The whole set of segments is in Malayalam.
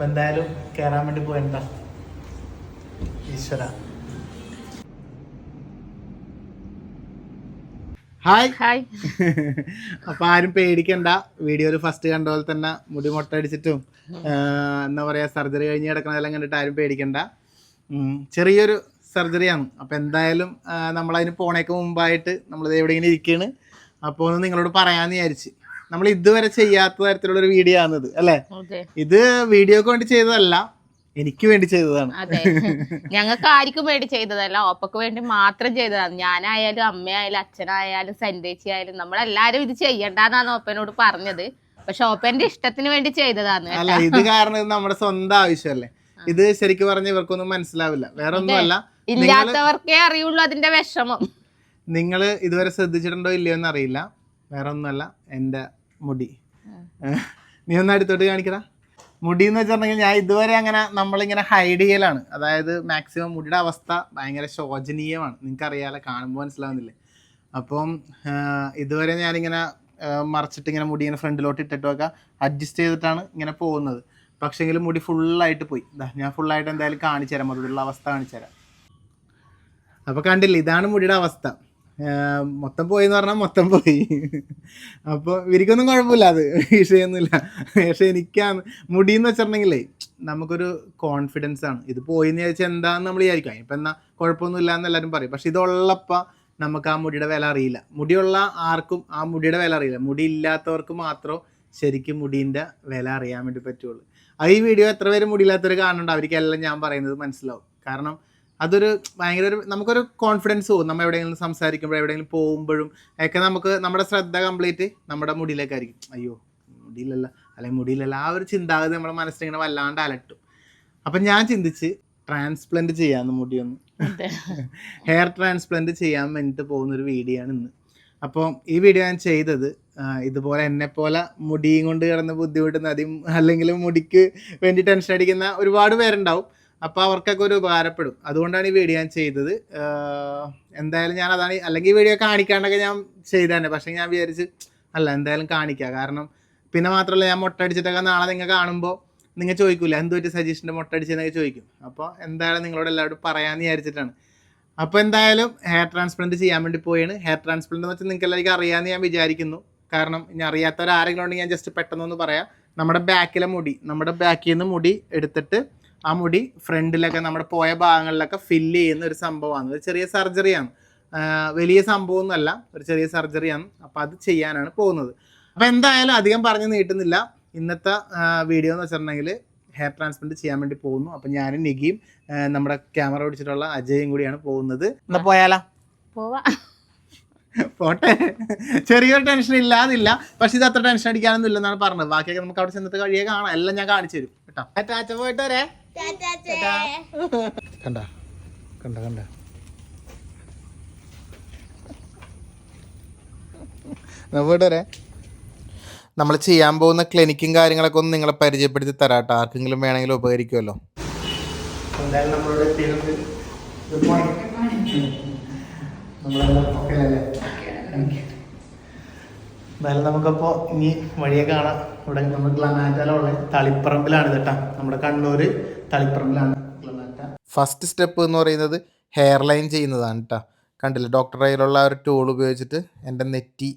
അപ്പൊ എന്തായാലും കേറാൻ വേണ്ടി പോയണ്ട. ഈശ്വര. ഹായ് ഹായ് അപ്പൊ ആരും പേടിക്കണ്ട. വീഡിയോയിൽ ഫസ്റ്റ് കണ്ട പോലെ തന്നെ മുടി മുട്ട അടിച്ചിട്ടും എന്താ പറയാ സർജറി കഴിഞ്ഞ് കിടക്കണതെല്ലാം കണ്ടിട്ട് ആരും പേടിക്കണ്ട. ചെറിയൊരു സർജറിയാണ് അപ്പൊ എന്തായാലും നമ്മൾ നമ്മളതിന് പോണേക്ക് മുമ്പായിട്ട് നമ്മൾ എവിടെ ഇങ്ങനെ ഇരിക്കുകയാണ് അപ്പോൾ ഒന്ന് നിങ്ങളോട് പറയാന്ന് വിചാരിച്ച്. നമ്മൾ ഇതുവരെ ചെയ്യാത്ത തരത്തിലുള്ള ഒരു വീഡിയോ ആണിത് അല്ലെ? ഇത് വീഡിയോക്ക് വേണ്ടി ചെയ്തതല്ല എനിക്ക് വേണ്ടി ചെയ്തതാണ്. അതെ. ഞങ്ങൾക്ക് ആർക്കും വേണ്ടി ചെയ്തതല്ല ഓപ്പക്ക് വേണ്ടി മാത്രം ചെയ്തതാണ്. ഞാനായാലും അമ്മയായാലും അച്ഛനായാലും സന്ദേശി ആയാലും നമ്മളെല്ലാരും ഇത് ചെയ്യണ്ടെന്നാണ് ഓപ്പനോട് പറഞ്ഞത്. പക്ഷെ ഓപ്പന്റെ ഇഷ്ടത്തിന് വേണ്ടി ചെയ്തതാണ് അല്ല ഇത് കാരണം നമ്മുടെ സ്വന്തം ആവശ്യമല്ലേ? ഇത് ശരിക്കും പറഞ്ഞ ഇവർക്കൊന്നും മനസ്സിലാവില്ല. വേറെ ഒന്നുമല്ല ഇല്ലാത്തവർക്കേ അറിയുള്ളൂ അതിന്റെ വിഷമം. നിങ്ങൾ ഇതുവരെ ശ്രദ്ധിച്ചിട്ടുണ്ടോ ഇല്ലയോ എന്ന് അറിയില്ല വേറെ ഒന്നുമല്ല എന്റെ മുടി. നീ ഒന്ന് അടുത്തോട്ട് കാണിക്കടാ. മുടി എന്ന് വെച്ചിട്ടുണ്ടെങ്കിൽ ഞാൻ ഇതുവരെ അങ്ങനെ നമ്മളിങ്ങനെ ഹൈഡ് ചെയ്യലാണ്. അതായത് മാക്സിമം മുടിയുടെ അവസ്ഥ ഭയങ്കര ശോചനീയമാണ്. നിങ്ങൾക്ക് അറിയാലോ കാണുമ്പോൾ മനസ്സിലാവുന്നില്ലേ? അപ്പം ഇതുവരെ ഞാനിങ്ങനെ മറച്ചിട്ട് ഇങ്ങനെ മുടി ഇങ്ങനെ ഫ്രണ്ടിലോട്ട് ഇട്ടിട്ടൊക്കെ അഡ്ജസ്റ്റ് ചെയ്തിട്ടാണ് ഇങ്ങനെ പോകുന്നത്. പക്ഷേങ്കിൽ മുടി ഫുള്ളായിട്ട് പോയി. ഞാൻ ഫുള്ളായിട്ട് എന്തായാലും കാണിച്ചു തരാം മുടിയുള്ള അവസ്ഥ കാണിച്ചു തരാം അപ്പോൾ കണ്ടില്ല ഇതാണ് മുടിയുടെ അവസ്ഥ. മൊത്തം പോയി എന്ന് പറഞ്ഞാൽ മൊത്തം പോയി. അപ്പോൾ ഇവർക്കൊന്നും കുഴപ്പമില്ല അത്. വിഷയമൊന്നുമില്ല പക്ഷെ എനിക്കാണ് മുടി എന്ന് വെച്ചിട്ടുണ്ടെങ്കിലേ നമുക്കൊരു കോൺഫിഡൻസ് ആണ്. ഇത് പോയി എന്ന് ചോദിച്ചാൽ എന്താന്ന് നമ്മൾ വിചാരിക്കാം. ഇപ്പം എന്നാ കുഴപ്പമൊന്നുമില്ല എന്ന് എല്ലാവരും പറയും. പക്ഷെ ഇതുള്ളപ്പോൾ നമുക്ക് ആ മുടിയുടെ വില അറിയില്ല. മുടിയുള്ള ആർക്കും ആ മുടിയുടെ വില അറിയില്ല. മുടി ഇല്ലാത്തവർക്ക് മാത്രം ശരിക്കും മുടീന്റെ വില അറിയാൻ വേണ്ടി പറ്റുള്ളൂ. ആ ഈ വീഡിയോ എത്ര പേര് മുടിയില്ലാത്തവർ കാണുന്നുണ്ട്? അവർക്കെല്ലാം ഞാൻ പറയുന്നത് മനസ്സിലാവും. കാരണം അതൊരു ഭയങ്കര ഒരു നമുക്കൊരു കോൺഫിഡൻസ് പോകും. നമ്മൾ എവിടെയെങ്കിലും സംസാരിക്കുമ്പോൾ എവിടെയെങ്കിലും പോകുമ്പോഴും ഒക്കെ നമുക്ക് നമ്മുടെ ശ്രദ്ധ കംപ്ലീറ്റ് നമ്മുടെ മുടിയിലേക്കായിരിക്കും. അയ്യോ മുടിയിലല്ല അല്ലെങ്കിൽ മുടിയിലല്ല ആ ഒരു ചിന്താഗതി നമ്മുടെ മനസ്സിലിങ്ങനെ വല്ലാണ്ട് അലട്ടും. അപ്പം ഞാൻ ചിന്തിച്ച് ട്രാൻസ്പ്ലാന്റ് ചെയ്യാമെന്ന് മുടിയൊന്ന്. ഹെയർ ട്രാൻസ്പ്ലാന്റ് ചെയ്യാൻ വേണ്ടിയിട്ട് പോകുന്ന ഒരു വീഡിയോ ആണ് ഇന്ന്. അപ്പോൾ ഈ വീഡിയോ ഞാൻ ചെയ്തത് ഇതുപോലെ എന്നെ പോലെ മുടിയും കൊണ്ട് കിടന്ന് ബുദ്ധിമുട്ടുന്ന അതും അല്ലെങ്കിൽ മുടിക്ക് വേണ്ടി ടെൻഷൻ അടിക്കുന്ന ഒരുപാട് പേരുണ്ടാവും. അപ്പോൾ അവർക്കൊക്കെ ഒരു ഉപകാരപ്പെടും. അതുകൊണ്ടാണ് ഈ വീഡിയോ ഞാൻ ചെയ്തത്. എന്തായാലും ഞാൻ അതാണ് അല്ലെങ്കിൽ വീഡിയോ കാണിക്കാണ്ടൊക്കെ ഞാൻ ചെയ്തതന്നെ പക്ഷേ ഞാൻ വിചാരിച്ച് അല്ല എന്തായാലും കാണിക്കാം. കാരണം പിന്നെ മാത്രമല്ല ഞാൻ മുട്ട അടിച്ചിട്ടൊക്കെ നാളെ നിങ്ങൾ കാണുമ്പോൾ നിങ്ങൾ ചോദിക്കില്ല എന്ത് പറ്റി സജീഷിന്റെ മുട്ട അടിച്ചതെന്നൊക്കെ ചോദിക്കും. അപ്പോൾ എന്തായാലും നിങ്ങളോട് എല്ലാവരോടും പറയാമെന്ന് വിചാരിച്ചിട്ടാണ്. അപ്പോൾ എന്തായാലും ഹെയർ ട്രാൻസ്പ്ലാന്റ് ചെയ്യാൻ വേണ്ടി പോയാണ് ഹെയർ ട്രാൻസ്പ്ലാന്റ് എന്ന് വെച്ചാൽ നിങ്ങൾക്ക് എല്ലാവർക്കും അറിയാമെന്ന് ഞാൻ വിചാരിക്കുന്നു. കാരണം ഇനി അറിയാത്തവരാരെങ്കിലും ഉണ്ടെങ്കിൽ ഞാൻ ജസ്റ്റ് പെട്ടെന്നൊന്ന് പറയാം. നമ്മുടെ ബാക്കിലെ മുടി നമ്മുടെ ബാക്കിൽ നിന്ന് മുടി എടുത്തിട്ട് ആ മുടി ഫ്രണ്ടിലൊക്കെ നമ്മുടെ പോയ ഭാഗങ്ങളിലൊക്കെ ഫില്ല് ചെയ്യുന്ന ഒരു സംഭവമാണ്. ഒരു ചെറിയ സർജറിയാണ് വലിയ സംഭവമൊന്നുമല്ല. ഒരു ചെറിയ സർജറിയാണ് അപ്പോൾ അത് ചെയ്യാനാണ് പോകുന്നത്. അപ്പോൾ എന്തായാലും അധികം പറഞ്ഞ് നീട്ടുന്നില്ല. ഇന്നത്തെ വീഡിയോ എന്ന് വെച്ചിട്ടുണ്ടെങ്കിൽ ഹെയർ ട്രാൻസ്പ്ലാന്റ് ചെയ്യാൻ വേണ്ടി പോകുന്നു. അപ്പം ഞാനും നികിയും നമ്മുടെ ക്യാമറ പിടിച്ചിട്ടുള്ള അജയും കൂടിയാണ് പോകുന്നത്. എന്നാ പോയാലാ? പോവാ. പോട്ടെ. ചെറിയൊരു ടെൻഷൻ ഇല്ലാതില്ല. പക്ഷെ ഇത് അത്ര ടെൻഷൻ അടിക്കാനൊന്നും ഇല്ലെന്നാണ് പറഞ്ഞത്. ബാക്കിയൊക്കെ നമുക്ക് അവിടെ ചെന്നിട്ട് കഴിയെ കാണാം. എല്ലാം ഞാൻ കാണിച്ചു തരും. കേട്ടോ. പോയിട്ട് വരേ. കണ്ട കണ്ട കണ്ട. വരേ. നമ്മൾ ചെയ്യാൻ പോകുന്ന ക്ലിനിക്കും കാര്യങ്ങളൊക്കെ ഒന്ന് നിങ്ങളെ പരിചയപ്പെടുത്തി തരാട്ടോ ആർക്കെങ്കിലും വേണമെങ്കിലും ഉപകരിക്കുമല്ലോ. എന്തായാലും നമ്മളോട് എത്തിയിട്ടുണ്ട് ഗുഡ് മോർണിംഗ് നമ്മളെല്ലാം ഓക്കെ അല്ലേ? എന്തായാലും നമുക്കപ്പോൾ ഇനി വഴിയെ കാണാം. ഇവിടെ നമ്മൾ ഗ്ലാനാറ്റാലുള്ള തളിപ്പറമ്പിലാണ് കേട്ടാ കേട്ടോ. നമ്മുടെ കണ്ണൂർ തളിപ്പറമ്പിലാണ് ഫസ്റ്റ് സ്റ്റെപ്പ് എന്ന് പറയുന്നത് ഹെയർ ലൈൻ ചെയ്യുന്നതാണ് കേട്ടോ കണ്ടില്ല? ഡോക്ടർ കയ്യിലുള്ള ഒരു ടൂൾ ഉപയോഗിച്ചിട്ട് എന്റെ നെറ്റി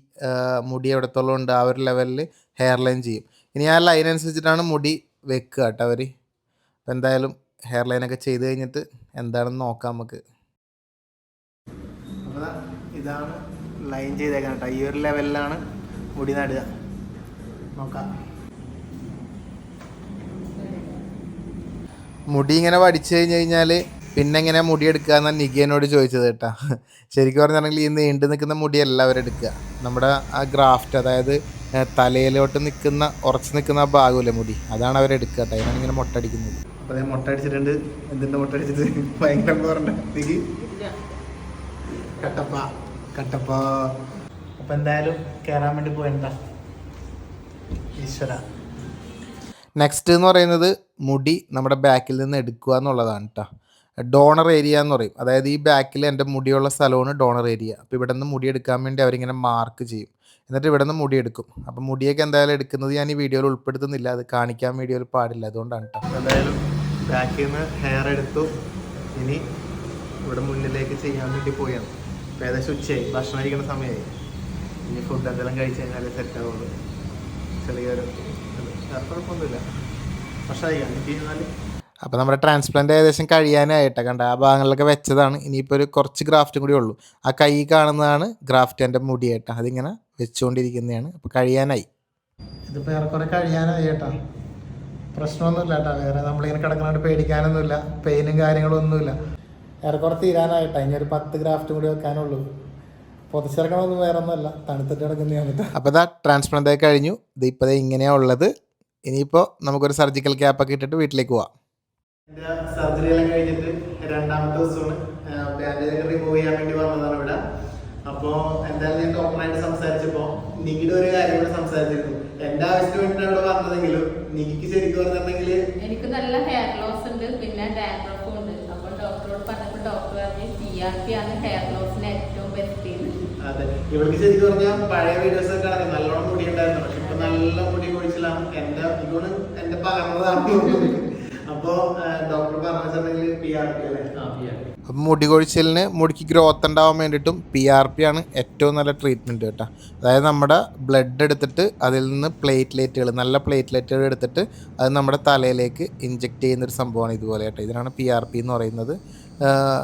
മുടി എവിടത്തോളം ഉണ്ട് ആ ഒരു ലെവലിൽ ഹെയർ ലൈൻ ചെയ്യും. ഇനി ആ ലൈൻ അനുസരിച്ചിട്ടാണ് മുടി വെക്കുക കേട്ടോ അവർ അപ്പോൾ എന്തായാലും ഹെയർ ലൈനൊക്കെ ചെയ്ത് കഴിഞ്ഞിട്ട് എന്താണെന്ന് നോക്കാം നമുക്ക്. ഇതാണ് ലൈൻ ചെയ്തേക്കാൻ കേട്ടോ ഈ ഒരു ലെവലിലാണ് മുടി നടുക. നോക്കാം. മുടി ഇങ്ങനെ വടിച്ചു കഴിഞ്ഞ് കഴിഞ്ഞാൽ പിന്നെ എങ്ങനെ മുടി എടുക്കുക എന്നാണ് നിഗി എന്നോട് ചോദിച്ചത് കേട്ടോ. ശരിക്കും പറഞ്ഞിട്ടുണ്ടെങ്കിൽ ഈ നീണ്ടു നിൽക്കുന്ന മുടി എല്ലാവരും എടുക്കുക. നമ്മുടെ ആ ഗ്രാഫ്റ്റ് അതായത് തലയിലോട്ട് നിൽക്കുന്ന ഉറച്ച് നിൽക്കുന്ന ആ ഭാഗമില്ല മുടി? അതാണ് അവരെടുക്കുക കേട്ടോ. അതിനാണ് ഇങ്ങനെ മുട്ട അടിക്കുന്നത്. അപ്പോൾ ഞാൻ മുട്ട അടിച്ചിട്ടുണ്ട്. എന്തിന്റെ മുട്ട അടിച്ചിട്ട് ഭയങ്കര പറഞ്ഞ കട്ടപ്പ. കട്ടപ്പ. അപ്പം എന്തായാലും കയറാൻ വേണ്ടി പോയണ്ട. ഈശ്വര. നെക്സ്റ്റ് എന്ന് പറയുന്നത് മുടി നമ്മുടെ ബാക്കിൽ നിന്ന് എടുക്കുക എന്നുള്ളതാണ് കേട്ടോ ഡോണർ ഏരിയ എന്ന് പറയും. അതായത് ഈ ബാക്കിൽ എന്റെ മുടിയുള്ള സ്ഥലമാണ് ഡോണർ ഏരിയ അപ്പോൾ ഇവിടെ നിന്ന് മുടി എടുക്കാൻ വേണ്ടി അവരിങ്ങനെ മാർക്ക് ചെയ്യും. എന്നിട്ട് ഇവിടെ നിന്ന് മുടി എടുക്കും. അപ്പോൾ മുടിയൊക്കെ എന്തായാലും എടുക്കുന്നത് ഞാൻ ഈ വീഡിയോയിൽ ഉൾപ്പെടുത്തുന്നില്ല. അത് കാണിക്കാൻ വീഡിയോയിൽ പാടില്ല. അതുകൊണ്ടാണ് കേട്ടോ എന്തായാലും ബാക്കിൽ നിന്ന് ഹെയർ എടുത്തു. ഇനി ഇവിടെ മുന്നിലേക്ക് ചെയ്യാൻ വേണ്ടി പോയാണ് അപ്പോൾ ഏകദേശം ഉച്ചയായി. ഭക്ഷണം കഴിക്കുന്ന സമയമായി. ഇനി ഫുഡ് എന്തെല്ലാം കഴിച്ച് കഴിഞ്ഞാൽ സെറ്റ് ആവുള്ളൂ. ചെറിയൊരു. വേറെ കുഴപ്പമൊന്നുമില്ല. അപ്പോൾ നമ്മുടെ ട്രാൻസ്പ്ലാന്റ് ഏകദേശം കഴിയാനായിട്ട് കണ്ട ആ ഭാഗങ്ങളിലൊക്കെ വെച്ചതാണ്. ഇനിയിപ്പോൾ ഒരു കുറച്ച് ഗ്രാഫ്റ്റും കൂടി ഉള്ളൂ. ആ കൈ കാണുന്നതാണ് ഗ്രാഫ്റ്റ് എന്റെ മുടിയേട്ടാ അതിങ്ങനെ വെച്ചുകൊണ്ടിരിക്കുന്നതാണ് അപ്പോൾ കഴിയാനായി. ഇതിപ്പോൾ ഏറെക്കുറെ കഴിയാനായി ഏട്ടാ. പ്രശ്നമൊന്നുമില്ല ഏട്ടാ. വേറെ നമ്മളിങ്ങനെ കിടക്കണോണ്ട് പേടിക്കാനൊന്നുമില്ല. പെയിനും കാര്യങ്ങളും ഒന്നുമില്ല ഏറെക്കുറെ തീരാനായിട്ടാ. ഇനി ഒരു പത്ത് ഗ്രാഫ്റ്റും കൂടി വെക്കാനുള്ളൂ. പൊതിച്ചിറക്കണമൊന്നും വേറെ ഒന്നുമല്ല തണുത്തിട്ട് കിടക്കുന്ന വന്നിട്ട് അപ്പോൾ ഇതാ ട്രാൻസ്പ്ലാന്റ് ആയി കഴിഞ്ഞു. ഇത് ഇപ്പോൾ ഇങ്ങനെയാണ് ഉള്ളത്. ഇനിയിപ്പോൾ നമുക്കൊരു സർജിക്കൽ ക്യാപ്പൊക്കെ ഇട്ടിട്ട് വീട്ടിലേക്ക് പോവാം. എന്റെ സർജറി എല്ലാം കഴിഞ്ഞിട്ട് രണ്ടാമത്തെ ദിവസമാണ്. ബാൻഡേജ് ഒക്കെ റിമൂവ് ചെയ്യാൻ വേണ്ടി വന്നതാണ് ഇവിടെ. അപ്പോൾ എന്തായാലും ഞാൻ ഡോക്ടറായിട്ട് സംസാരിച്ചപ്പോൾ നികിയുടെ ഒരു കാര്യം കൂടെ സംസാരിച്ചിരുന്നു. എന്റെ ആവശ്യത്തിന് വേണ്ടിയിട്ട് ഇവിടെ വന്നതെങ്കിലും നികിക്ക് ശരിക്കും പറഞ്ഞിട്ടുണ്ടെങ്കിൽ എനിക്ക് നല്ല ഹെയർ ലോസ് ഉണ്ട് പിന്നെ ഡാൻഡ്രഫും ഉണ്ട്. അപ്പോൾ ഡോക്ടറോട് പറഞ്ഞപ്പോൾ ഡോക്ടർ പറഞ്ഞു സി ആർ പി ആണ് ഹെയർ ലോസിന് ഏറ്റവും ബെസ്റ്റ് അതെ. ഇവൾക്ക് ശരിക്കും പറഞ്ഞാൽ പഴയ വീഡിയോസ് ഒക്കെ നല്ലോണം മുടി ഉണ്ടായിരുന്നു. പക്ഷെ ഇപ്പൊ നല്ല മുടി കൊഴിച്ചിലാണ് എന്റെ ഇവണ് എന്റെ പകർന്നതാണ് അപ്പോ ഡോക്ടർ പറഞ്ഞിട്ടുണ്ടെങ്കിൽ പി ആർ പി അല്ലേ? അപ്പം മുടി കൊഴിച്ചിലിന് മുടിക്ക് ഗ്രോത്ത് ഉണ്ടാവാൻ വേണ്ടിയിട്ടും പി ആർ പി ആണ് ഏറ്റവും നല്ല ട്രീറ്റ്മെന്റ് കേട്ടോ. അതായത് നമ്മുടെ ബ്ലഡ് എടുത്തിട്ട് അതിൽ നിന്ന് പ്ലേറ്റ്ലേറ്റുകൾ നല്ല പ്ലേറ്റ്ലേറ്റുകൾ എടുത്തിട്ട് അത് നമ്മുടെ തലയിലേക്ക് ഇഞ്ചെക്ട് ചെയ്യുന്നൊരു സംഭവമാണ് ഇതുപോലെ കേട്ടോ. ഇതിനാണ് പി ആർ പി എന്ന് പറയുന്നത്.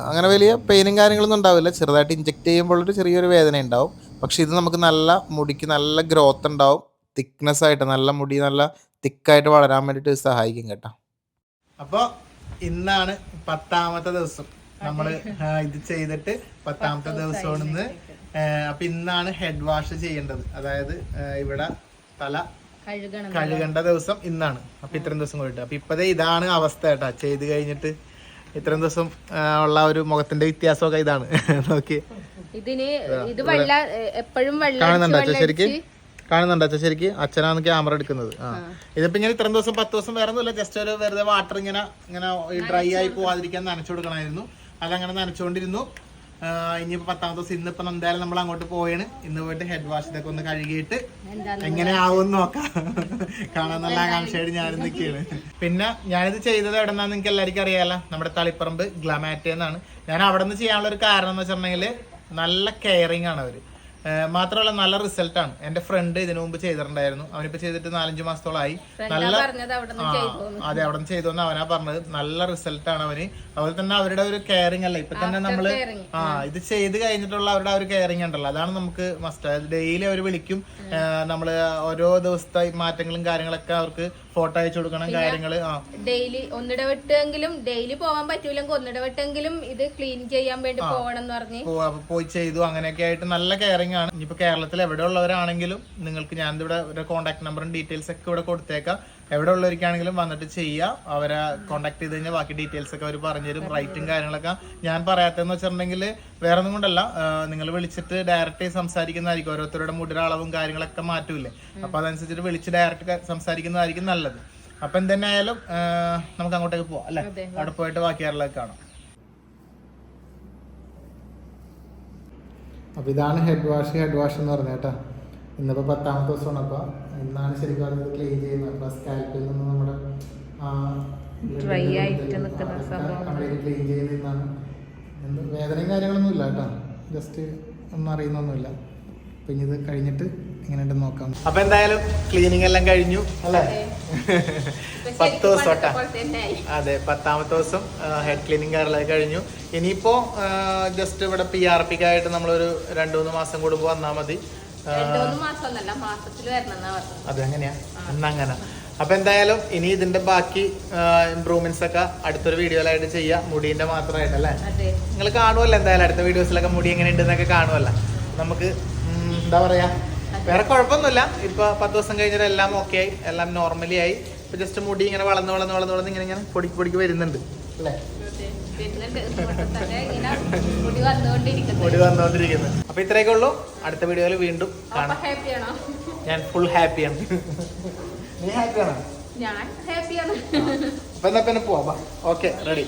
അങ്ങനെ വലിയ പെയിനും കാര്യങ്ങളൊന്നും ഉണ്ടാവില്ല. ചെറുതായിട്ട് ഇഞ്ചെക്ട് ചെയ്യുമ്പോഴൊരു ചെറിയൊരു വേദന ഉണ്ടാവും പക്ഷേ ഇത് നമുക്ക് നല്ല മുടിക്ക് നല്ല ഗ്രോത്ത് ഉണ്ടാവും. തിക്നെസ് ആയിട്ട് നല്ല മുടി നല്ല തിക്കായിട്ട് വളരാൻ വേണ്ടിയിട്ട് ഇത് സഹായിക്കും കേട്ടോ. അപ്പോൾ ഇന്നാണ് പത്താമത്തെ ദിവസം. നമ്മൾ ഇത് ചെയ്തിട്ട് പത്താമത്തെ ദിവസമാണ് ഇന്ന് അപ്പൊ ഇന്നാണ് ഹെഡ് വാഷ് ചെയ്യേണ്ടത്. അതായത് ഇവിടെ തല കഴുകണം. കഴുകേണ്ട ദിവസം ഇന്നാണ്. അപ്പൊ ഇത്രയും ദിവസം കൂടിയിട്ട്. അപ്പൊ ഇപ്പതേ ഇതാണ് അവസ്ഥ കേട്ടോ. ചെയ്ത് കഴിഞ്ഞിട്ട് ഇത്രയും ദിവസം ഉള്ള ഒരു മുഖത്തിന്റെ വ്യത്യാസമൊക്കെ ഇതാണ്. നോക്കി ഇതിന് ഇത് വെള്ള എപ്പോഴും വെള്ളം കാണുന്നുണ്ടോ ശരിക്ക്? കാണുന്നുണ്ടോ അച്ഛൻ ശരിക്ക് അച്ഛനാണ് ക്യാമറ എടുക്കുന്നത്. ആ. ഇതിപ്പോ ഇങ്ങനെ ഇത്രയും ദിവസം പത്ത് ദിവസം വേറെ ഒന്നുമില്ല ജസ്റ്റ് ഒരു വെറുതെ വാട്ടർ ഇങ്ങനെ ഇങ്ങനെ ഡ്രൈ ആയി പോവാതിരിക്കാൻ നനച്ചു കൊടുക്കണമായിരുന്നു. അതങ്ങനെ നനച്ചുകൊണ്ടിരുന്നു ഇനിയിപ്പോ പത്താമത്തെ ദിവസം ഇന്നിപ്പോ എന്തായാലും നമ്മൾ അങ്ങോട്ട് പോയാണ് ഇന്ന് പോയിട്ട് ഹെഡ് വാഷ് ഇതൊക്കെ ഒന്ന് കഴുകിയിട്ട് എങ്ങനെ ആവും നോക്കാം. കാണാൻ നല്ല ആകാംക്ഷയായിട്ട് ഞാൻ നിൽക്കുകയാണ്. പിന്നെ ഞാനിത് ചെയ്തത് എവിടെ നിന്നാന്ന് നിങ്ങൾക്ക് എല്ലാവർക്കും അറിയാലോ? നമ്മുടെ തളിപ്പറമ്പ് ഗ്ലമാറ്റ എന്നാണ് ഞാൻ അവിടെ നിന്ന് ചെയ്യാനുള്ള ഒരു കാരണം എന്ന് വെച്ചിട്ടുണ്ടെങ്കിൽ നല്ല കെയറിങ് ആണ് അവർ. മാത്രമല്ല നല്ല റിസൾട്ടാണ് എന്റെ ഫ്രണ്ട് ഇതിനു മുമ്പ് ചെയ്തിട്ടുണ്ടായിരുന്നു. അവനിപ്പോ ചെയ്തിട്ട് നാലഞ്ചു മാസത്തോളമായി നല്ല അതെ അവിടെ നിന്ന് ചെയ്തോന്ന് അവനാ പറഞ്ഞത്. നല്ല റിസൾട്ടാണ് അവന്. അതുപോലെ തന്നെ അവരുടെ ഒരു കെയറിങ് അല്ല. ഇപ്പൊ തന്നെ നമ്മൾ ആ ഇത് ചെയ്ത് കഴിഞ്ഞിട്ടുള്ള അവരുടെ ഒരു കെയറിങ് ഉണ്ടല്ലോ. അതാണ് നമുക്ക് മസ്റ്റ് ഡെയിലി അവർ വിളിക്കും. നമ്മൾ ഓരോ ദിവസത്തെ മാറ്റങ്ങളും കാര്യങ്ങളൊക്കെ അവർക്ക് ഫോട്ടോ അയച്ചു കൊടുക്കണം കാര്യങ്ങൾ. ഡെയിലി ഒന്നിടവിട്ടെങ്കിലും ഡെയിലി പോകാൻ പറ്റൂലെങ്കിൽ ഒന്നിടവിട്ടെങ്കിലും ഇത് ക്ലീൻ ചെയ്യാൻ വേണ്ടി പോകണം എന്ന് പറഞ്ഞ് പോയി ചെയ്തു. അങ്ങനെയൊക്കെ ആയിട്ട് നല്ല കെയറിംഗ് ആണ്. ഇനിയിപ്പോൾ കേരളത്തിൽ എവിടെ ഉള്ളവരാണെങ്കിലും നിങ്ങൾക്ക് ഞാൻ ഇവിടെ ഒരു കോൺടാക്ട് നമ്പറും ഡീറ്റെയിൽസ് ഒക്കെ ഇവിടെ കൊടുത്തേക്കാം. എവിടെ ഉള്ളവർക്കാണെങ്കിലും വന്നിട്ട് ചെയ്യാം. അവരെ കോൺടാക്ട് ചെയ്ത് കഴിഞ്ഞാൽ ബാക്കി ഡീറ്റെയിൽസ് ഒക്കെ അവർ പറഞ്ഞുതരും റൈറ്റും കാര്യങ്ങളൊക്കെ ഞാൻ പറയാത്തതെന്ന് വെച്ചിട്ടുണ്ടെങ്കിൽ വേറെ ഒന്നും കൊണ്ടല്ല നിങ്ങൾ വിളിച്ചിട്ട് ഡയറക്റ്റ് സംസാരിക്കുന്നതായിരിക്കും. ഓരോരുത്തരുടെ മുടിയുടെ അളവും കാര്യങ്ങളൊക്കെ മാറ്റൂലേ അപ്പൊ അതനുസരിച്ചിട്ട് വിളിച്ച് ഡയറക്റ്റ് സംസാരിക്കുന്നതായിരിക്കും നല്ലത്. അപ്പൊ എന്തെന്നായാലും ആയാലും നമുക്ക് അങ്ങോട്ടേക്ക് പോവാം അല്ലെ? അവിടെ പോയിട്ട് ബാക്കി കേരളമൊക്കെ കാണാം. അപ്പോൾ ഇതാണ് ഹെഡ് വാഷ് ഹെഡ് വാഷ് എന്ന് പറഞ്ഞ കേട്ടോ. ഇന്നിപ്പോൾ പത്താമത്തെ ദിവസമാണ്. അപ്പോൾ ഇന്നാണ് ശരിക്കും പറഞ്ഞത് ക്ലീൻ ചെയ്യുന്നത്. അപ്പോൾ സ്കാൽപ്പിൽ നിന്ന് നമ്മുടെ ഡ്രൈ ആയിട്ട് നിൽക്കുന്ന ക്ലീൻ ചെയ്യുന്ന ഇന്നാണ്. വേദനയും കാര്യങ്ങളൊന്നും ഇല്ല കേട്ടോ. ജസ്റ്റ് ഒന്നും അറിയുന്നൊന്നുമില്ല. അപ്പം ഇനി ഇത് കഴിഞ്ഞിട്ട് എങ്ങനെയുണ്ടെന്ന് നോക്കാം. അപ്പൊ എന്തായാലും ക്ലീനിങ് എല്ലാം കഴിഞ്ഞു അല്ലേ? പത്ത് ദിവസം കേട്ടോ അതെ പത്താമത്തെ ദിവസം ഹെഡ് ക്ലീനിങ് കാര്യങ്ങളൊക്കെ കഴിഞ്ഞു. ഇനിയിപ്പോ ജസ്റ്റ് ഇവിടെ പി ആർ പിക്ക് ആയിട്ട് നമ്മളൊരു രണ്ടു മൂന്ന് മാസം കൂടുമ്പോൾ വന്നാൽ മതി. അതെ അങ്ങനെയാ മാസമൊന്നല്ല മാസത്തിൽ വരണം എന്നാ പറഞ്ഞത്. അത് എങ്ങനെയാ എന്നങ്ങനെ അപ്പൊ എന്തായാലും ഇനി ഇതിന്റെ ബാക്കി ഇമ്പ്രൂവ്മെന്റ്സ് ഒക്കെ അടുത്തൊരു വീഡിയോയിലായിട്ട് ചെയ്യാം. മുടീന്റെ മാത്രമായിട്ട് അല്ലേ? അതെ. നിങ്ങൾ കാണുമല്ലോ എന്തായാലും അടുത്ത വീഡിയോസിലൊക്കെ മുടി എങ്ങനെ ഉണ്ടെന്നൊക്കെ കാണുമല്ലോ നമുക്ക് എന്താ പറയാ? വേറെ കുഴപ്പമൊന്നുമില്ല. ഇപ്പൊ പത്ത് ദിവസം കഴിഞ്ഞിട്ട് എല്ലാം ഓക്കെ ആയി. എല്ലാം നോർമലി ആയി. ഇപ്പൊ ജസ്റ്റ് മുടി ഇങ്ങനെ വളർന്ന് വളർന്ന് വളർന്ന് വളർന്ന് ഇങ്ങനെ ഇങ്ങനെ പൊടിക്ക് പൊടിക്ക് വരുന്നുണ്ട്. അല്ലേ? മുടി വന്നുകൊണ്ടിരിക്കുന്നത് അപ്പൊ ഇത്രയൊക്കെ ഉള്ളൂ. അടുത്ത വീഡിയോയിൽ വീണ്ടും കാണാം. ഞാൻ ഫുൾ ഹാപ്പിയാണ് നീ ഹാപ്പിയാണോ ഞാൻ ഹാപ്പിയാണ് അപ്പൊ എന്നാ പിന്നെ പോവാ. Okay ready